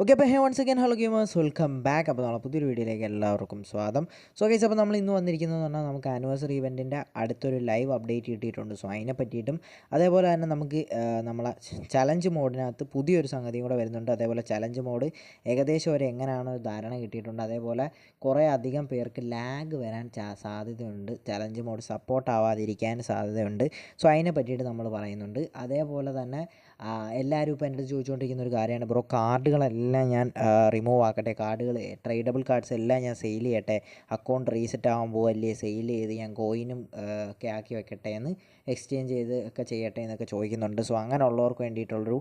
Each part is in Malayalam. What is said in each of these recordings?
ഓക്കെ അപ്പോൾ hey once again hello gamers welcome back അപ്പോൾ നമ്മളെ പുതിയൊരു വീഡിയോയിലേക്ക് എല്ലാവർക്കും സ്വാഗതം. സോ ഗൈസ് അപ്പോൾ നമ്മൾ ഇന്ന് വന്നിരിക്കുന്നത് പറഞ്ഞാൽ നമുക്ക് ആനിവേഴ്സറി ഇവന്റിന്റെ അടുത്തൊരു ലൈവ് അപ്ഡേറ്റ് കിട്ടിയിട്ടുണ്ട്. സോ അതിനെ പറ്റിയിട്ടും അതേപോലെ തന്നെ നമുക്ക് നമ്മളെ ചലഞ്ച് മോഡിനകത്ത് പുതിയൊരു സംഗതിയും കൂടെ വരുന്നുണ്ട്. അതേപോലെ ചലഞ്ച് മോഡ് ഏകദേശം ഒരു എങ്ങനെയാണ് ധാരണ കിട്ടിയിട്ടുണ്ട്. അതേപോലെ കുറേ അധികം പേർക്ക് ലാഗ് വരാൻ സാധ്യതയുണ്ട്. ചലഞ്ച് മോഡ് സപ്പോർട്ട് ആവാതിരിക്കാൻ സാധ്യതയുണ്ട്. സോ അതിനെ പറ്റിയിട്ട് നമ്മൾ പറയുന്നുണ്ട്. അതേപോലെ തന്നെ എല്ലാവരും ഇപ്പോൾ എന്റെ ചോദിച്ചുകൊണ്ടിരിക്കുന്ന ഒരു കാര്യമാണ്. ബ്രോ കാർഡുകളെല്ലാം ഞാൻ റിമൂവ് ആക്കട്ടെ. കാർഡുകൾ ട്രേഡബിൾ കാർഡ്സ് എല്ലാം ഞാൻ സെയിൽ ചെയ്യട്ടെ. അക്കൗണ്ട് റീസെറ്റ് ആകുമ്പോൾ അല്ലേ സെയിൽ ചെയ്ത് ഞാൻ കോയിനും ഒക്കെ ആക്കി വെക്കട്ടെ എന്ന് എക്സ്ചേഞ്ച് ചെയ്ത് ഒക്കെ ചെയ്യട്ടെ എന്നൊക്കെ ചോദിക്കുന്നുണ്ട്. സോ അങ്ങനെയുള്ളവർക്ക് വേണ്ടിയിട്ടുള്ളൊരു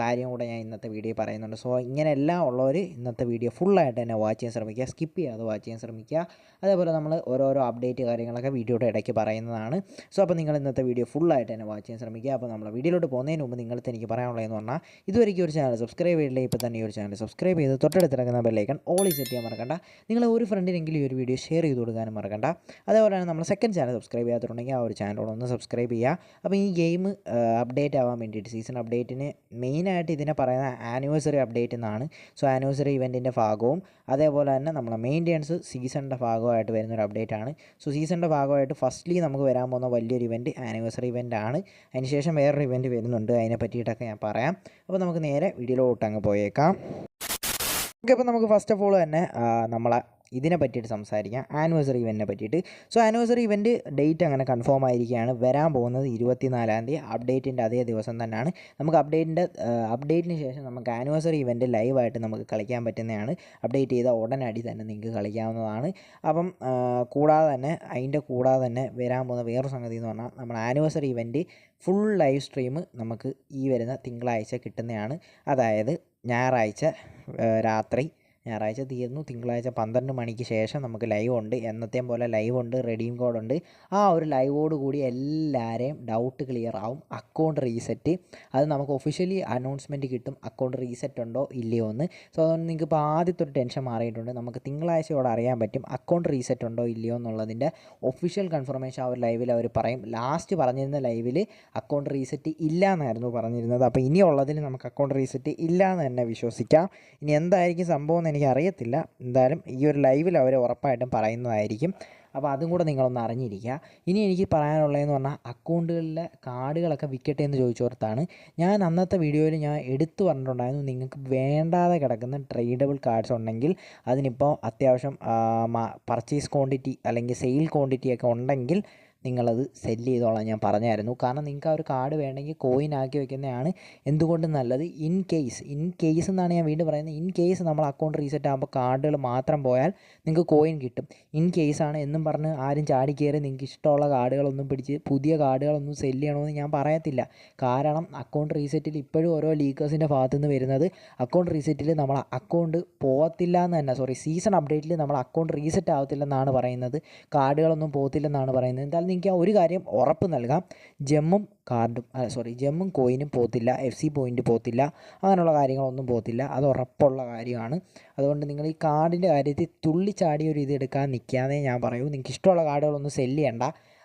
കാര്യം കൂടെ ഞാൻ ഇന്നത്തെ വീഡിയോ പറയുന്നുണ്ട്. സോ ഇങ്ങനെ എല്ലാം ഉള്ളവർ ഇന്നത്തെ വീഡിയോ ഫുള്ളായിട്ട് തന്നെ വാച്ച് ചെയ്യാൻ ശ്രമിക്കുക. സ്കിപ്പ് ചെയ്യാതെ വാച്ച് ചെയ്യാൻ ശ്രമിക്കുക. അതേപോലെ നമ്മൾ ഓരോരോ അപ്ഡേറ്റ് കാര്യങ്ങളൊക്കെ വീഡിയോയുടെ ഇടയ്ക്ക് പറയുന്നതാണ്. സോ അപ്പോൾ നിങ്ങൾ ഇന്നത്തെ വീഡിയോ ഫുള്ളായിട്ട് തന്നെ വാച്ച് ചെയ്യാൻ ശ്രമിക്കുക. അപ്പോൾ നമ്മൾ വീഡിയോയിലോട്ട് പോകുന്നതിന് മുമ്പ് നിങ്ങൾക്ക് എനിക്ക് പറയാനുള്ളതെന്ന് പറഞ്ഞാൽ ഇതുവരെ ഒരു ചാനൽ സബ്സ്ക്രൈബ് ചെയ്തില്ലേ ഇപ്പോൾ തന്നെ ഈ ഒരു ചാനൽ സബ്സ്ക്രൈബ് ചെയ്ത് തൊട്ടടുത്ത് കിടക്കുന്ന ബെല്ലൈക്കൺ ഓൾ സെറ്റ് ചെയ്യാൻ മറക്കണ്ട. നിങ്ങൾ ഒരു ഫ്രണ്ടിനെങ്കിലും ഈ ഒരു വീഡിയോ ഷെയർ ചെയ്ത് കൊടുക്കാനും മറക്കണ്ട. അതേപോലെ തന്നെ നമ്മൾ സെക്കൻഡ് ചാനൽ സബ്സ്ക്രൈബ് ചെയ്യാത്തുണ്ടെങ്കിൽ ആ ഒരു ചാനലോട് ഒന്ന് സബ്സ്ക്രൈബ് ചെയ്യുക. അപ്പോൾ ഈ ഗെയിം അപ്ഡേറ്റ് ആവാൻ വേണ്ടിയിട്ട് സീസൺ അപ്ഡേറ്റിന് മെയിനായിട്ട് ഇതിനെ പറയുന്ന ആനിവേഴ്സറി അപ്ഡേറ്റ് എന്നാണ്. സോ ആനിവേഴ്സറി ഇവന്റിന്റെ ഭാഗവും അതേപോലെ തന്നെ നമ്മളെ മെയിന്റെനൻസ് സീസണിന്റെ ഭാഗമായിട്ട് വരുന്ന ഒരു അപ്ഡേറ്റ് ആണ്. സോ സീസണിന്റെ ഭാഗമായിട്ട് ഫസ്റ്റ്ലി നമുക്ക് വരാൻ പോകുന്ന വലിയൊരു ഇവന്റ് ആനിവേഴ്സറി ഇവന്റ് ആണ്. അതിനുശേഷം വേറൊരു ഇവന്റ് വരുന്നുണ്ട്. അതിനെ പറ്റിയിട്ടൊക്കെ ഞാൻ പറയാം. അപ്പോൾ നമുക്ക് നേരെ വീഡിയോയിലോട്ട് അങ്ങ് പോയേക്കാം. ഓക്കെ അപ്പോൾ നമുക്ക് ഫസ്റ്റ് ഓഫ് ഓൾ തന്നെ നമ്മളെ ഇതിനെ പറ്റിയിട്ട് സംസാരിക്കാം. ആനിവേഴ്സറി ഇവന്റിനെ പറ്റിയിട്ട്. സോ ആനിവേഴ്സറി ഇവന്റ് ഡേറ്റ് അങ്ങനെ കൺഫേം ആയിരിക്കുകയാണ്. വരാൻ പോകുന്നത് ഇരുപത്തിനാലാം തീയതി. അപ്ഡേറ്റിന്റെ അതേ ദിവസം തന്നെയാണ്. നമുക്ക് അപ്ഡേറ്റിന്റെ അപ്ഡേറ്റിന് ശേഷം നമുക്ക് ആനിവേഴ്സറി ഇവന്റ് ലൈവായിട്ട് നമുക്ക് കളിക്കാൻ പറ്റുന്നതാണ്. അപ്ഡേറ്റ് ചെയ്ത ഉടനടി തന്നെ നിങ്ങൾക്ക് കളിക്കാവുന്നതാണ്. അപ്പം കൂടാതെ തന്നെ അതിന്റെ കൂടാതെ തന്നെ വരാൻ പോകുന്ന വേറൊരു സംഗതി എന്ന് പറഞ്ഞാൽ നമ്മൾ anniversary event full live stream നമുക്ക് ഈ വരുന്ന തിങ്കളാഴ്ച കിട്ടുന്നതാണ്. അതായത് ഞായറാഴ്ച രാത്രി ഞായറാഴ്ച തീർന്നു. തിങ്കളാഴ്ച പന്ത്രണ്ട് മണിക്ക് ശേഷം നമുക്ക് ലൈവ് ഉണ്ട്. എന്നത്തെയും പോലെ ലൈവ് ഉണ്ട് റെഡീം കോഡ് ഉണ്ട്. ആ ഒരു ലൈവോട് കൂടി എല്ലാവരെയും ഡൗട്ട് ക്ലിയർ ആവും. അക്കൗണ്ട് റീസെറ്റ് അത് നമുക്ക് ഒഫീഷ്യലി അനൗൺസ്മെന്റ് കിട്ടും. അക്കൗണ്ട് റീസെറ്റ് ഉണ്ടോ ഇല്ലയോ എന്ന്. സോ അതുകൊണ്ട് നിങ്ങൾക്ക് ഇപ്പോൾ ആദ്യത്തെ ഒരു ടെൻഷൻ മാറിയിട്ടുണ്ട്. നമുക്ക് തിങ്കളാഴ്ചയോടെ അറിയാൻ പറ്റും അക്കൗണ്ട് റീസെറ്റ് ഉണ്ടോ ഇല്ലയോ എന്നുള്ളതിന്റെ ഒഫീഷ്യൽ കൺഫർമേഷൻ ആ ഒരു ലൈവിൽ അവർ പറയും. ലാസ്റ്റ് പറഞ്ഞിരുന്ന ലൈവിൽ അക്കൗണ്ട് റീസെറ്റ് ഇല്ല എന്നായിരുന്നു പറഞ്ഞിരുന്നത്. അപ്പോൾ ഇനിയുള്ളതിൽ നമുക്ക് അക്കൗണ്ട് റീസെറ്റ് ഇല്ല എന്ന് തന്നെ വിശ്വസിക്കാം. ഇനി എന്തായിരിക്കും സംഭവം എന്ന് എനിക്ക് അറിയത്തില്ല എന്തായാലും ഈ ഒരു ലൈവിൽ അവർ ഉറപ്പായിട്ടും പറയുന്നതായിരിക്കും. അപ്പോൾ അതും കൂടെ നിങ്ങളൊന്ന് അറിഞ്ഞിരിക്കുക. ഇനി എനിക്ക് പറയാനുള്ളതെന്ന് പറഞ്ഞാൽ അക്കൗണ്ടുകളിലെ കാർഡുകളൊക്കെ വിൽക്കട്ടെ എന്ന് ചോദിച്ചോർത്താണ് ഞാൻ അന്നത്തെ വീഡിയോയിൽ ഞാൻ എടുത്തു പറഞ്ഞിട്ടുണ്ടായിരുന്നു നിങ്ങൾക്ക് വേണ്ടാതെ കിടക്കുന്ന ട്രേഡബിൾ കാർഡ്സ് ഉണ്ടെങ്കിൽ അതിനിപ്പോൾ അത്യാവശ്യം പർച്ചേസ് ക്വാണ്ടിറ്റി അല്ലെങ്കിൽ സെയിൽ ക്വാണ്ടിറ്റി ഒക്കെ ഉണ്ടെങ്കിൽ നിങ്ങളത് സെല്ല് ചെയ്തോളാം ഞാൻ പറഞ്ഞായിരുന്നു. കാരണം നിങ്ങൾക്ക് ആ ഒരു കാർഡ് വേണമെങ്കിൽ കോയിൻ ആക്കി വെക്കുന്നതാണ് എന്തുകൊണ്ടും നല്ലത്? ഇൻ കേസ് ഇൻ കേസ് എന്നാണ് ഞാൻ വീണ്ടും പറയുന്നത്. ഇൻ കേസ് നമ്മൾ അക്കൗണ്ട് റീസെറ്റ് ആകുമ്പോൾ കാർഡുകൾ മാത്രം പോയാൽ നിങ്ങൾക്ക് കോയിൻ കിട്ടും. ഇൻ കേസാണ് എന്നും പറഞ്ഞ് ആരും ചാടി കയറി നിങ്ങൾക്ക് ഇഷ്ടമുള്ള കാർഡുകളൊന്നും പിടിച്ച് പുതിയ കാർഡുകളൊന്നും സെല്ല് ചെയ്യണമെന്ന് ഞാൻ പറയത്തില്ല. കാരണം അക്കൗണ്ട് റീസെറ്റിൽ ഇപ്പോഴും ഓരോ ലീക്കേഴ്സിന്റെ ഭാഗത്തു നിന്ന് വരുന്നത് അക്കൗണ്ട് റീസെറ്റിൽ നമ്മൾ അക്കൗണ്ട് പോകത്തില്ല എന്ന് തന്നെ. സോറി സീസൺ അപ്ഡേറ്റിൽ നമ്മൾ അക്കൗണ്ട് റീസെറ്റ് ആവത്തില്ലെന്നാണ് പറയുന്നത്. കാർഡുകളൊന്നും പോകത്തില്ലെന്നാണ് പറയുന്നത്. എന്തായാലും നിങ്ങൾക്ക് ഒരു കാര്യം ഉറപ്പ് നൽകാം. ജെമ്മും കാർഡും സോറി ജെമ്മും കോയിനും പോകത്തില്ല എഫ് സി പോയിന്റ് പോകത്തില്ല അങ്ങനെയുള്ള കാര്യങ്ങളൊന്നും പോകത്തില്ല. അത് ഉറപ്പുള്ള കാര്യമാണ്. അതുകൊണ്ട് നിങ്ങൾ ഈ കാർഡിന്റെ കാര്യത്തിൽ തുള്ളിച്ചാടി ഒരു ഇത് എടുക്കാൻ നിൽക്കാതെ ഞാൻ പറയൂ. നിങ്ങൾക്ക് ഇഷ്ടമുള്ള കാർഡുകളൊന്നും സെല്ല് ചെയ്യണ്ട.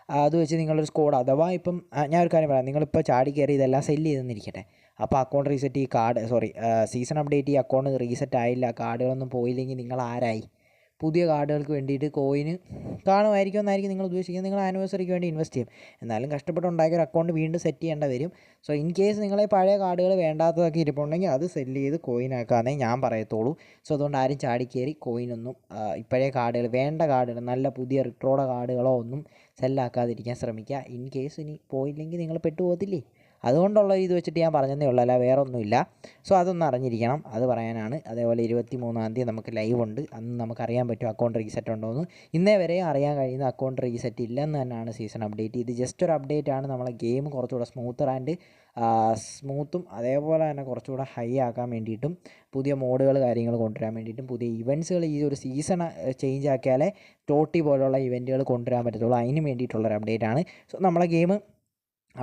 അത് വെച്ച് നിങ്ങളൊരു സ്കോഡ് അഥവാ ഇപ്പം ഞാൻ ഒരു കാര്യം പറയാം. നിങ്ങളിപ്പോൾ ചാടി കയറി ഇതെല്ലാം സെല്ല് ചെയ്തെന്നിരിക്കട്ടെ. അപ്പോൾ അക്കൗണ്ട് റീസെറ്റ് ഈ കാർഡ് സോറി സീസൺ അപ്ഡേറ്റ് ഈ അക്കൗണ്ട് റീസെറ്റ് ആയില്ല കാർഡുകളൊന്നും പോയില്ലെങ്കിൽ നിങ്ങൾ ആരായി? പുതിയ കാർഡുകൾക്ക് വേണ്ടിയിട്ട് കോയിന് കാണുമായിരിക്കും എന്നായിരിക്കും നിങ്ങൾ ഉദ്ദേശിക്കുന്നത്. നിങ്ങൾ ആനിവേഴ്സറിക്ക് വേണ്ടി ഇൻവെസ്റ്റ് ചെയ്യും. എന്നാലും കഷ്ടപ്പെട്ട് ഉണ്ടാക്കിയ ഒരു അക്കൗണ്ട് വീണ്ടും സെറ്റ് ചെയ്യേണ്ട വരും. സോ ഇൻ കേസ് നിങ്ങളെ പഴയ കാർഡുകൾ വേണ്ടാത്തതൊക്കെ ഇരിപ്പുണ്ടെങ്കിൽ അത് സെല്ല് ചെയ്ത് കോയിനാക്കാന്നേ ഞാൻ പറയത്തുള്ളൂ. സോ അതുകൊണ്ട് ആരും ചാടിക്കയറി കോയിനൊന്നും ഇപ്പോഴേ കാർഡുകൾ വേണ്ട കാർഡുകൾ നല്ല പുതിയ റിട്രോയുടെ കാർഡുകളോ ഒന്നും സെല്ലാക്കാതിരിക്കാൻ ശ്രമിക്കുക. ഇൻ കേസ് ഇനി പോയില്ലെങ്കിൽ നിങ്ങൾ പെട്ടുപോകത്തില്ലേ? അതുകൊണ്ടുള്ള ഇത് വെച്ചിട്ട് ഞാൻ പറഞ്ഞതേ ഉള്ളൂ അല്ല വേറെ ഒന്നുമില്ല സോ അതൊന്ന് അറിഞ്ഞിരിക്കണം. അത് പറയാനാണ്. അതേപോലെ ഇരുപത്തി മൂന്നാം തീയതി നമുക്ക് ലൈവ് ഉണ്ട്. അന്ന് നമുക്ക് അറിയാൻ പറ്റും അക്കൗണ്ട് റീസെറ്റ് ഉണ്ടോ എന്ന്. ഇന്നേ വരെ അറിയാൻ കഴിയുന്ന അക്കൗണ്ട് റീസെറ്റ് ഇല്ലെന്ന് തന്നെയാണ് സീസൺ അപ്ഡേറ്റ് ഇത് ജസ്റ്റ് ഒരു അപ്ഡേറ്റ് ആണ്. നമ്മളെ ഗെയിം കുറച്ചുകൂടെ സ്മൂത്തർ ആൻഡ് സ്മൂത്തും അതേപോലെ തന്നെ കുറച്ചുകൂടെ ഹൈ ആക്കാൻ വേണ്ടിയിട്ടും പുതിയ മോഡുകൾ കാര്യങ്ങൾ കൊണ്ടുവരാൻ വേണ്ടിയിട്ടും പുതിയ ഇവന്റ്സുകൾ ഈ ഒരു സീസൺ ചേഞ്ച് ആക്കിയാലേ ടോട്ടി പോലുള്ള ഇവന്റുകൾ കൊണ്ടുവരാൻ പറ്റത്തുള്ളൂ. അതിന് വേണ്ടിയിട്ടുള്ളൊരു അപ്ഡേറ്റ് ആണ്. സോ നമ്മളെ ഗെയിം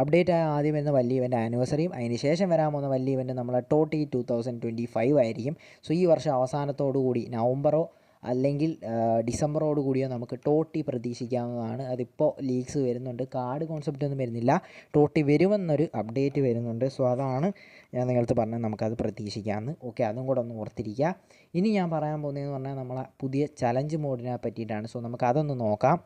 അപ്ഡേറ്റ് ആയ ആദ്യം വരുന്ന വലിയ ഇവന്റ് ആനിവേഴ്സറിയും അതിന് ശേഷം വരാൻ പോകുന്ന വലിയ ഇവന്റ് നമ്മളെ TOTY two thousand twenty five ആയിരിക്കും. സോ ഈ വർഷം അവസാനത്തോടു കൂടി നവംബറോ അല്ലെങ്കിൽ ഡിസംബറോട് കൂടിയോ നമുക്ക് ടോട്ടി പ്രതീക്ഷിക്കാവുന്നതാണ്. അതിപ്പോൾ ലീക്സ് വരുന്നുണ്ട്. കാർഡ് കോൺസെപ്റ്റ് ഒന്നും വരുന്നില്ല. ടോട്ടി വരുമെന്നൊരു അപ്ഡേറ്റ് വരുന്നുണ്ട്. സോ അതാണ് ഞാൻ നിങ്ങളടുത്ത് പറഞ്ഞത്. നമുക്കത് പ്രതീക്ഷിക്കാമെന്ന് ഓക്കെ അതും കൂടെ ഒന്ന് ഓർത്തിരിക്കുക. ഇനി ഞാൻ പറയാൻ പോകുന്നതെന്ന് പറഞ്ഞാൽ നമ്മളെ പുതിയ ചലഞ്ച് മോഡിനെ പറ്റിയിട്ടാണ്. സോ നമുക്ക് അതൊന്ന് നോക്കാം.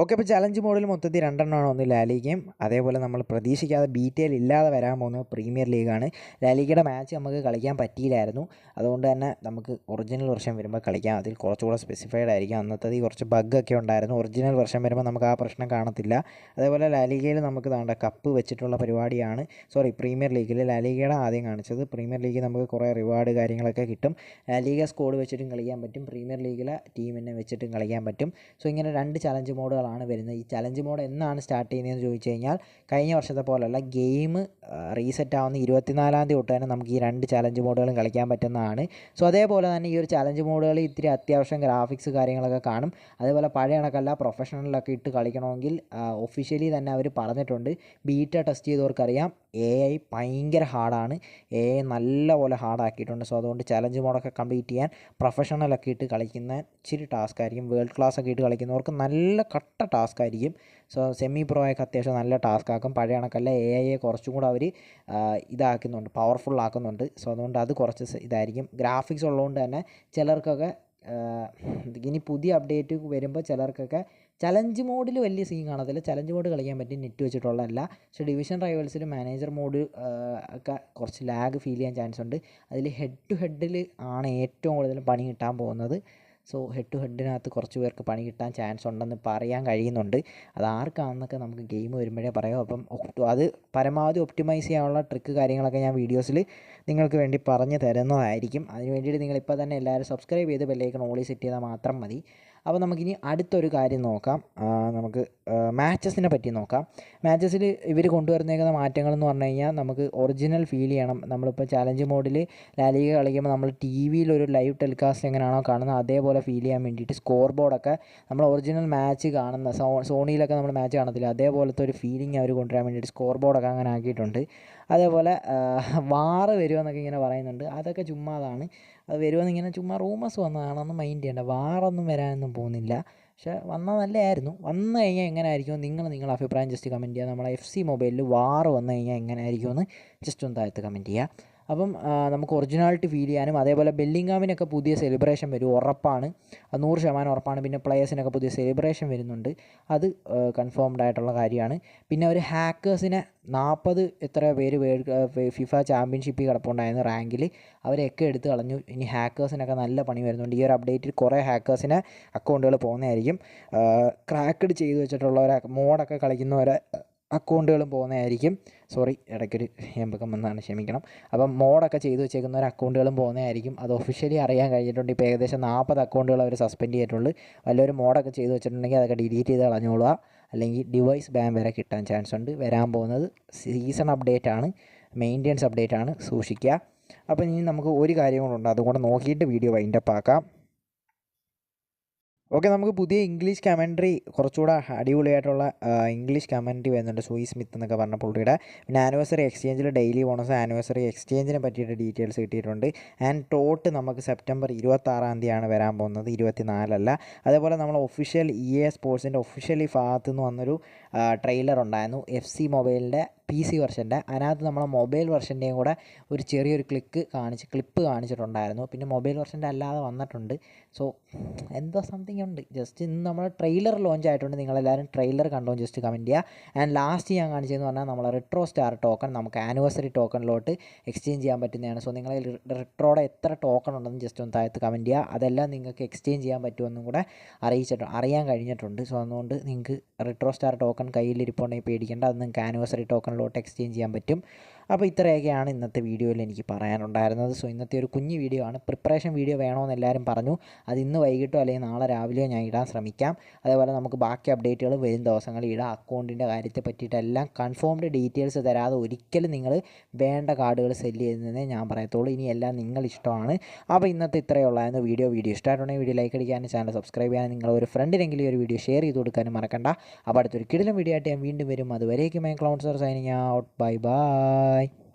ഓക്കെ അപ്പോൾ ചലഞ്ച് മോഡിൽ മൊത്തത്തിൽ രണ്ടെണ്ണമാണ് ഒന്ന് ലാലിഗയും അതേപോലെ നമ്മൾ പ്രതീക്ഷിക്കാതെ ബി ടി എൽ ഇല്ലാതെ വരാൻ പോകുന്ന പ്രീമിയർ ലീഗാണ് ലാലിഗയുടെ മാച്ച് നമുക്ക് കളിക്കാൻ പറ്റിയില്ലായിരുന്നു. അതുകൊണ്ട് തന്നെ നമുക്ക് ഒറിജിനൽ വെർഷൻ വരുമ്പോൾ കളിക്കാം. അതിൽ കുറച്ചുകൂടെ സ്പെസിഫൈഡ് ആയിരിക്കും. അന്നത്തത് കുറച്ച് ബഗ്ഗൊക്കെ ഉണ്ടായിരുന്നു. ഒറിജിനൽ വെർഷൻ വരുമ്പോൾ നമുക്ക് ആ പ്രശ്നം കാണത്തില്ല. അതേപോലെ ലാലിഗയിൽ നമുക്ക് താണ്ട കപ്പ് വെച്ചിട്ടുള്ള പരിപാടിയാണ്. സോറി പ്രീമിയർ ലീഗിൽ ലാലിഗയുടെ ആദ്യം കാണിച്ചത്. പ്രീമിയർ ലീഗിൽ നമുക്ക് കുറേ റിവാർഡ് കാര്യങ്ങളൊക്കെ കിട്ടും. ലാലിഗ സ്കോഡ് വെച്ചിട്ടും കളിക്കാൻ പറ്റും. പ്രീമിയർ ലീഗിലെ ടീമിനെ വെച്ചിട്ടും കളിക്കാൻ പറ്റും. സോ ഇങ്ങനെ രണ്ട് ചലഞ്ച് മോഡുകളാണ് വരുന്നത്. ഈ ചലഞ്ച് മോഡ് എന്നാണ് സ്റ്റാർട്ട് ചെയ്യുന്നതെന്ന് ചോദിച്ചു കഴിഞ്ഞാൽ കഴിഞ്ഞ വർഷത്തെ പോലെയുള്ള ഗെയിം റീസെറ്റ് ആവുന്ന ഇരുപത്തിനാലാം തീയതി തൊട്ട് തന്നെ നമുക്ക് ഈ രണ്ട് ചലഞ്ച് മോഡുകളും കളിക്കാൻ പറ്റുന്നതാണ്. സോ അതേപോലെ തന്നെ ഈ ഒരു ചലഞ്ച് മോഡുകളിൽ ഇത്തിരി അത്യാവശ്യം ഗ്രാഫിക്സ് കാര്യങ്ങളൊക്കെ കാണും. അതേപോലെ പഴയ കണക്കല്ല പ്രൊഫഷണലൊക്കെ ഇട്ട് കളിക്കണമെങ്കിൽ ഒഫീഷ്യലി തന്നെ അവർ പറഞ്ഞിട്ടുണ്ട്. ബീറ്റ ടെസ്റ്റ് ചെയ്തവർക്കറിയാം എ ഐ ഭയങ്കര ഹാർഡാണ് എ ഐ നല്ലപോലെ ഹാർഡാക്കിയിട്ടുണ്ട് സോ അതുകൊണ്ട് ചലഞ്ച് മോഡൊക്കെ കംപ്ലീറ്റ് ചെയ്യാൻ പ്രൊഫഷണലൊക്കെ ഇട്ട് കളിക്കുന്ന ഇച്ചിരി ടാസ്ക് ആയിരിക്കും. വേൾഡ് ക്ലാസ് ഒക്കെ ഇട്ട് കളിക്കുന്നവർക്ക് നല്ല കട്ട ടാസ്ക് ആയിരിക്കും. സോ സെമി പ്രോ ഒക്കെ അത്യാവശ്യം നല്ല ടാസ്ക് ആക്കും. പഴയ കണക്കല്ല എ ഐയെ കുറച്ചും കൂടെ അവർ ഇതാക്കുന്നുണ്ട് പവർഫുൾ ആക്കുന്നുണ്ട്. സോ അതുകൊണ്ട് അത് കുറച്ച് ഇതായിരിക്കും. ഗ്രാഫിക്സ് ഉള്ളതുകൊണ്ട് തന്നെ ചിലർക്കൊക്കെ ഇനി പുതിയ അപ്ഡേറ്റ് വരുമ്പോൾ ചിലർക്കൊക്കെ ചലഞ്ച് മോഡിൽ വലിയ സീൻ കാണത്തില്ല. ചലഞ്ച് മോഡ് കളിക്കാൻ പറ്റും നെറ്റ് വെച്ചിട്ടുള്ളതല്ല. പക്ഷേ ഡിവിഷൻ റൈവൽസിൽ മാനേജർ മോഡ് ഒക്കെ കുറച്ച് ലാഗ് ഫീൽ ചെയ്യാൻ ചാൻസ് ഉണ്ട്. അതിൽ ഹെഡ് ടു ഹെഡിൽ ആണ് ഏറ്റവും കൂടുതൽ പണി കിട്ടാൻ പോകുന്നത്. സോ ഹെഡ് ടു ഹെഡിനകത്ത് കുറച്ച് പേർക്ക് പണി കിട്ടാൻ ചാൻസ് ഉണ്ടെന്ന് പറയാൻ കഴിയുന്നുണ്ട്. അത് ആർക്കാണെന്നൊക്കെ നമുക്ക് ഗെയിം വരുമ്പോഴേ പറയാം അപ്പം അത് പരമാവധി ഒപ്റ്റിമൈസ് ചെയ്യാനുള്ള ട്രിക്ക് കാര്യങ്ങളൊക്കെ ഞാൻ വീഡിയോസിൽ നിങ്ങൾക്ക് വേണ്ടി പറഞ്ഞു തരുന്നതായിരിക്കും. അതിന് വേണ്ടിയിട്ട് നിങ്ങളിപ്പോൾ തന്നെ എല്ലാവരും സബ്സ്ക്രൈബ് ചെയ്ത് ബെല്ലൈക്കൺ ഓളി സെറ്റ് ചെയ്താൽ മാത്രം മതി. അപ്പോൾ നമുക്കിനി അടുത്തൊരു കാര്യം നോക്കാം. നമുക്ക് മാച്ചസിനെ പറ്റി നോക്കാം. മാച്ചസിൽ ഇവർ കൊണ്ടുവരുന്നേക്കുന്ന മാറ്റങ്ങൾ എന്ന് പറഞ്ഞു കഴിഞ്ഞാൽ നമുക്ക് ഒറിജിനൽ ഫീൽ ചെയ്യണം. നമ്മളിപ്പോൾ ചാലഞ്ച് മോഡിൽ ലാലിക കളിക്കുമ്പോൾ നമ്മൾ ടി വിയിൽ ഒരു ലൈവ് ടെലികാസ്റ്റ് എങ്ങനെയാണോ കാണുന്നത് അതേപോലെ ഫീൽ ചെയ്യാൻ വേണ്ടിയിട്ട് സ്കോർ ബോർഡൊക്കെ നമ്മൾ ഒറിജിനൽ മാച്ച് കാണുന്ന സോണിയിലൊക്കെ നമ്മൾ മാച്ച് കാണത്തില്ല. അതേപോലത്തെ ഒരു ഫീലിംഗ് അവർ കൊണ്ടുവരാൻ വേണ്ടിയിട്ട് സ്കോർ ബോർഡൊക്കെ അങ്ങനെ ആക്കിയിട്ടുണ്ട്. അതേപോലെ വാറ് വരുമെന്നൊക്കെ ഇങ്ങനെ പറയുന്നുണ്ട്. അതൊക്കെ ചുമ്മാതാണ് അത് വരുമെന്ന് ഇങ്ങനെ ചുമ്മാ റൂമേഴ്സ് വന്നതാണെന്ന് മൈൻഡ് ചെയ്യണ്ട. വാറൊന്നും വരാനൊന്നും പോകുന്നില്ല. പക്ഷേ വന്നാൽ നല്ലതായിരുന്നു. വന്നു കഴിഞ്ഞാൽ എങ്ങനെ ആയിരിക്കും നിങ്ങൾ നിങ്ങളുടെ അഭിപ്രായം ജസ്റ്റ് കമന്റ് ചെയ്യുക നമ്മളെ എഫ് സി മൊബൈലിൽ വാറ് വന്നു കഴിഞ്ഞാൽ എങ്ങനെ ആയിരിക്കുമെന്ന് ജസ്റ്റ് ഒന്ന് താഴത്ത് കമന്റ് ചെയ്യുക അപ്പം നമുക്ക് ഒറിജിനാലിറ്റി ഫീൽ ചെയ്യാനും അതേപോലെ ബെല്ലിങ്ങാമിനൊക്കെ പുതിയ സെലിബ്രേഷൻ വരും ഉറപ്പാണ്. അത് നൂറ് ശതമാനം ഉറപ്പാണ്. പിന്നെ പ്ലേയേഴ്സിനൊക്കെ പുതിയ സെലിബ്രേഷൻ വരുന്നുണ്ട്. അത് കൺഫേംഡ് ആയിട്ടുള്ള കാര്യമാണ്. പിന്നെ ഒരു ഹാക്കേഴ്സിനെ നാൽപ്പത് എത്ര പേര് ഫിഫ ചാമ്പ്യൻഷിപ്പിൽ കിടപ്പുണ്ടായിരുന്നു റാങ്കിൽ അവരെയൊക്കെ എടുത്ത് കളഞ്ഞു. ഇനി ഹാക്കേഴ്സിനൊക്കെ നല്ല പണി വരുന്നുണ്ട്. ഈ ഒരു അപ്ഡേറ്റിൽ കുറേ ഹാക്കേഴ്സിനെ അക്കൗണ്ടുകൾ പോകുന്നതായിരിക്കും. ക്രാക്കഡ് ചെയ്ത് വെച്ചിട്ടുള്ളവരെ മോഡൊക്കെ കളിക്കുന്നവരെ അക്കൗണ്ടുകളും പോകുന്നതായിരിക്കും. സോറി ഇടയ്ക്കൊരു എമ്പക്കം വന്നാണ് ക്ഷമിക്കണം. അപ്പം മോഡൊക്കെ ചെയ്തു വെച്ചേക്കുന്ന ഒരു അക്കൗണ്ടുകളും പോകുന്നതായിരിക്കും. അത് ഒഫീഷ്യലി അറിയാൻ കഴിഞ്ഞിട്ടുണ്ട്. ഇപ്പോൾ ഏകദേശം നാൽപ്പത് അക്കൗണ്ടുകൾ അവർ സസ്പെൻഡ് ചെയ്തിട്ടുണ്ട് വല്ലൊരു മോഡൊക്കെ ചെയ്തു വെച്ചിട്ടുണ്ടെങ്കിൽ അതൊക്കെ ഡിലീറ്റ് ചെയ്ത് കളഞ്ഞോളുക. അല്ലെങ്കിൽ ഡിവൈസ് ബാൻ വരെ കിട്ടാൻ ചാൻസ് ഉണ്ട്. വരാൻ പോകുന്നത് സീസൺ അപ്ഡേറ്റ് ആണ്. മെയിന്റെനൻസ് അപ്ഡേറ്റ് ആണ്. സൂക്ഷിക്കുക. അപ്പോൾ ഇനി നമുക്ക് ഒരു കാര്യം ഉണ്ട്. അതുകൊണ്ട് നോക്കിയിട്ട് വീഡിയോ വൈൻഡപ്പ് ആക്കാം. ഓക്കെ നമുക്ക് പുതിയ ഇംഗ്ലീഷ് കമൻട്രി കുറച്ചുകൂടെ അടിപൊളിയായിട്ടുള്ള ഇംഗ്ലീഷ് കമൻട്രി വരുന്നുണ്ട് സൂയി സ്മിത്ത് എന്നൊക്കെ പറഞ്ഞ പുള്ളിയുടെ. പിന്നെ ആനിവേഴ്സറി എക്സ്ചേഞ്ചിൽ ഡെയിലി ബോണസ് ആനിവേഴ്സറി എക്സ്ചേഞ്ചിനെ പറ്റിയിട്ട് ഡീറ്റെയിൽസ് കിട്ടിയിട്ടുണ്ട്. ആൻഡ് ടോട്ട് നമുക്ക് സെപ്റ്റംബർ ഇരുപത്താറാം തീയതിയാണ് വരാൻ പോകുന്നത് ഇരുപത്തിനാലല്ല. അതേപോലെ നമ്മൾ ഒഫീഷ്യൽ ഇ എ സ്പോർട്സിന്റെ ഒഫീഷ്യലി ഭാഗത്തു നിന്ന് വന്നൊരു ട്രെയിലർ ഉണ്ടായിരുന്നു എഫ് സി മൊബൈലിന്റെ പി സി വെർഷന്റെ അതിനകത്ത് നമ്മളെ മൊബൈൽ വെർഷന്റെയും കൂടെ ഒരു ചെറിയൊരു ക്ലിക്ക് കാണിച്ച് ക്ലിപ്പ് കാണിച്ചിട്ടുണ്ടായിരുന്നു. പിന്നെ മൊബൈൽ വെർഷന്റെ അല്ലാതെ വന്നിട്ടുണ്ട്. സോ എന്തോ സംതിങ് ഉണ്ട്. ജസ്റ്റ് ഇന്ന് നമ്മൾ ട്രെയിലർ ലോഞ്ച് ആയിട്ടുണ്ട്. നിങ്ങളെല്ലാവരും ട്രെയിലർ കണ്ടോ? ജസ്റ്റ് കമന്റ് ചെയ്യുക ആൻഡ് ലാസ്റ്റ് ഞാൻ കാണിച്ചതെന്ന് പറഞ്ഞാൽ നമ്മളെ റിട്രോ സ്റ്റാർ ടോക്കൺ നമുക്ക് ആനിവേഴ്സറി ടോക്കണിലോട്ട് എക്സ്ചേഞ്ച് ചെയ്യാൻ പറ്റുന്നതാണ്. സോ നിങ്ങൾ റിട്രോയുടെ എത്ര ടോക്കൺ ഉണ്ടെന്ന് ജസ്റ്റ് ഒന്ന് താഴത്ത് കമന്റ് ചെയ്യുക അതെല്ലാം നിങ്ങൾക്ക് എക്സ്ചേഞ്ച് ചെയ്യാൻ പറ്റുമെന്നും കൂടെ അറിയിച്ചിട്ടുണ്ട് അറിയാൻ കഴിഞ്ഞിട്ടുണ്ട്. സോ അതുകൊണ്ട് നിങ്ങൾക്ക് റിട്രോ സ്റ്റാർ ടോക്കൺ കയ്യിലിരിപ്പുണ്ടെങ്കിൽ പേടിക്കേണ്ട. അത് നിങ്ങൾക്ക് ആനിവേഴ്സറി ടോക്കണിലോട്ട് എക്സ്ചേഞ്ച് ചെയ്യാൻ പറ്റും. അപ്പോൾ ഇത്രയൊക്കെയാണ് ഇന്നത്തെ വീഡിയോയിൽ എനിക്ക് പറയാനുണ്ടായിരുന്നത്. സോ ഇന്നത്തെ ഒരു കുഞ്ഞു വീഡിയോ ആണ്. പ്രിപ്പറേഷൻ വീഡിയോ വേണമെന്ന് എല്ലാവരും പറഞ്ഞു. അത് ഇന്ന് വൈകിട്ടോ അല്ലെങ്കിൽ നാളെ രാവിലെയോ ഞാൻ ഇടാൻ ശ്രമിക്കാം. അതേപോലെ നമുക്ക് ബാക്കി അപ്ഡേറ്റുകൾ വരും ദിവസങ്ങളിൽ ഇടാം. അക്കൗണ്ടിന്റെ കാര്യത്തെ പറ്റിയിട്ടെല്ലാം കൺഫേംഡ് ഡീറ്റെയിൽസ് തരാതെ ഒരിക്കലും നിങ്ങൾ വേണ്ട കാർഡുകൾ സെല്ല് ചെയ്യുന്നതേ ഞാൻ പറയത്തുള്ളൂ. ഇനി എല്ലാം നിങ്ങൾ ഇഷ്ടമാണ്. അപ്പോൾ ഇന്നത്തെ ഇത്രയേ ഉള്ളായിരുന്നു വീഡിയോ വീഡിയോ ഇഷ്ടമായിട്ടുണ്ടെങ്കിൽ വീഡിയോ ലൈക്ക് അടിക്കാനും ചാനൽ സബ്സ്ക്രൈബ് ചെയ്യാനും നിങ്ങൾ ഒരു ഫ്രണ്ടിനെങ്കിലും ഈ ഒരു വീഡിയോ ഷെയർ ചെയ്ത് കൊടുക്കാനും മറക്കണ്ട. അപ്പോൾ അടുത്തൊരു കിടിലം വീഡിയോ ആയിട്ട് ഞാൻ വീണ്ടും വരും. അതുവരേക്കും cloud sir signing out bye bye Bye.